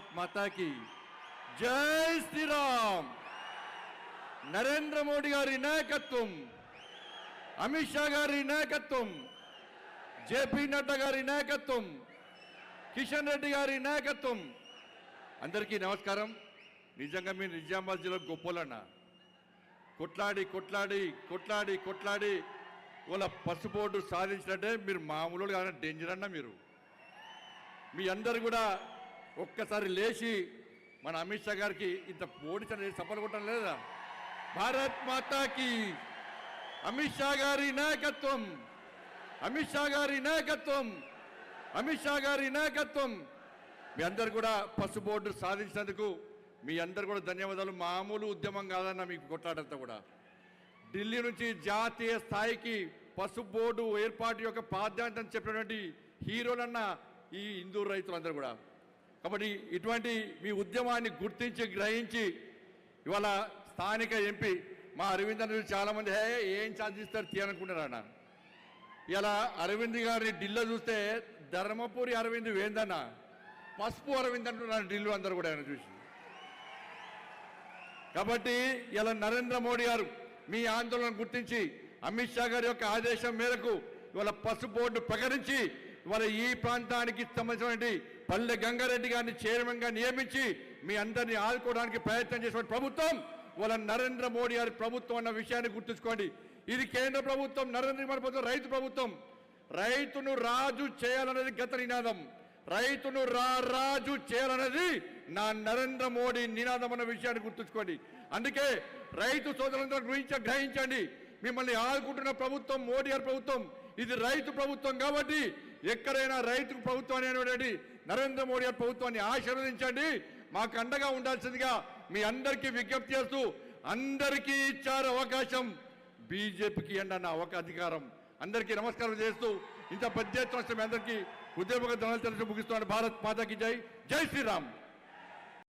భారత్ మాతాకి జై శ్రీరామ్. నరేంద్ర మోడీ గారి నాయకత్వం అమిత్ షా గారి నాయకత్వం జేపీ నడ్డా గారి నాయకత్వం కిషన్ రెడ్డి గారి నాయకత్వం. అందరికీ నమస్కారం. నిజంగా మీరు నిజామాబాద్ జిల్లా గొప్పలన్న. కొట్లాడి కొట్లాడి కొట్లాడి కొట్లాడి వాళ్ళ పసుపోటు సాధించినట్టే మీరు మామూలు కానీ డేంజర్ అన్న మీరు. మీ అందరు కూడా ఒక్కసారి లేచి మన అమిత్ షా గారికి ఇంత ఓడించడం సఫలు కొట్టడం లేదా? భారత్ మాతాకి అమిత్ షా గారి నాయకత్వం. అమిత్ షా గారి నాయకత్వం. అమిత్ షా గారి నాయకత్వం. మీ అందరు కూడా పసు బోర్డు సాధించినందుకు మీ అందరు కూడా ధన్యవాదాలు. మామూలు ఉద్యమం కాదన్న మీకు కొట్లాడంతా కూడా. ఢిల్లీ నుంచి జాతీయ స్థాయికి పసు బోర్డు ఏర్పాటు యొక్క ప్రాధాన్యత చెప్పినటువంటి హీరోలన్న ఈ హిందూ రైతులందరూ కూడా. కాబట్టి ఇటువంటి మీ ఉద్యమాన్ని గుర్తించి గ్రహించి ఇవాళ స్థానిక ఎంపీ మా అరవింద్ అనేది చాలామంది హే ఏం సాధిస్తారు తీయనుకుంటారు అన్న. ఇలా అరవింద్ గారి ఢిల్లో చూస్తే ధర్మపురి అరవింద్ వేందన్న పసుపు అరవింద్ అంటున్నారు ఢిల్లు అందరూ కూడా ఆయన చూసి. కాబట్టి ఇలా నరేంద్ర మోడీ గారు మీ ఆందోళన గుర్తించి అమిత్ షా గారి యొక్క ఆదేశం మేరకు ఇవాళ పసుపు బోర్డు ప్రకటించి ఇవాళ ఈ ప్రాంతానికి సంబంధించినటువంటి పల్లె గంగారెడ్డి గారిని చైర్మన్గా నియమించి మీ అందరినీ ఆదుకోవడానికి ప్రయత్నం చేసిన ప్రభుత్వం వాళ్ళ నరేంద్ర మోడీ గారి ప్రభుత్వం అన్న విషయాన్ని గుర్తుంచుకోండి. ఇది కేంద్ర ప్రభుత్వం నరేంద్ర మోడీ ప్రభుత్వం రైతు ప్రభుత్వం. రైతును రాజు చేయాలనేది గత నినాదం. రైతును రా రాజు చేయాలన్నది నా నరేంద్ర మోడీ నినాదం అన్న విషయాన్ని గుర్తుంచుకోండి. అందుకే రైతు సోదరులందరూ గురించి గ్రహించండి. మిమ్మల్ని ఆదుకుంటున్న ప్రభుత్వం మోడీ గారి ప్రభుత్వం. ఇది రైతు ప్రభుత్వం కాబట్టి ఎక్కడైనా రైతు ప్రభుత్వం అనేటువంటి నరేంద్ర మోడీ గారి ప్రభుత్వాన్ని ఆశీర్వదించండి. మాకు అండగా ఉండాల్సిందిగా మీ అందరికీ విజ్ఞప్తి చేస్తూ అందరికీ ఇచ్చారు అవకాశం. బీజేపీకి ఎండ అన్న ఒక అధికారం. అందరికీ నమస్కారం చేస్తూ ఇంత పెద్ద ఎత్తున అందరికీ ఉద్యోగ ధనాలు తెలుసు ముగిస్తున్నాడు భారత్ మాతాకి జై. జై శ్రీరామ్.